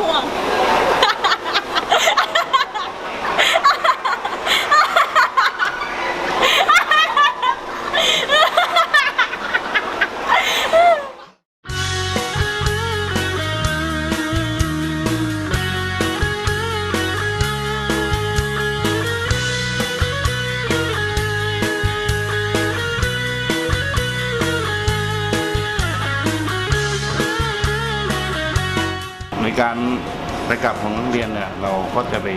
ห่ ในการไปกลับของนักเรียนเนี่ยเราก็จะไป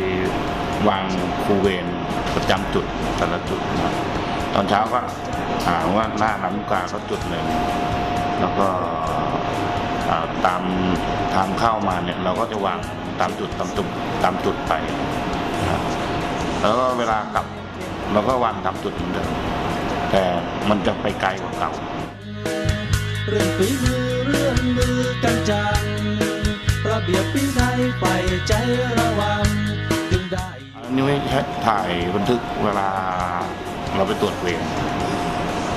วางครูเวรประจำจุดแต่ละจุดนะตอนเช้าก็หาว่าหน้าลำกาก็จุดหนึ่งแล้วก็ตามทางเข้ามาเนี่ยเราก็จะวางตามจุดตามจุดตามจุดไปนะแล้วก็เวลากลับเราก็วางตามจุดเหมือนเดิมแต่มันจะไปไกลกว่าเก่าเรื่องฝีมือเรื่องมือกันจัง เบียบวินัยใฝ่ใจระวังจึงได้อันนี้ไว้ใช้ถ่ายบันทึกเวลาเราไปตรวจเวร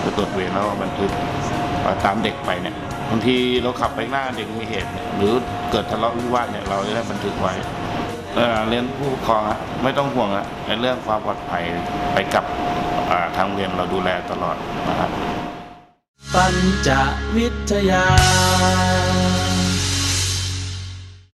ไปตรวจเวรแล้วก็บันทึกว่าตามเด็กไปเนี่ยบางทีเราขับไปหน้าเด็กมีเหตุเนี่ยหรือเกิดทะเลาะวิวาทเนี่ยเราจะได้บันทึกไว้เอ่อเรียนผู้ปกครองฮะไม่ต้องห่วงฮะในเรื่องความปลอดภัยไปกับอ่าทางเรียนเราดูแลตลอดนะครับปัญจวิทยา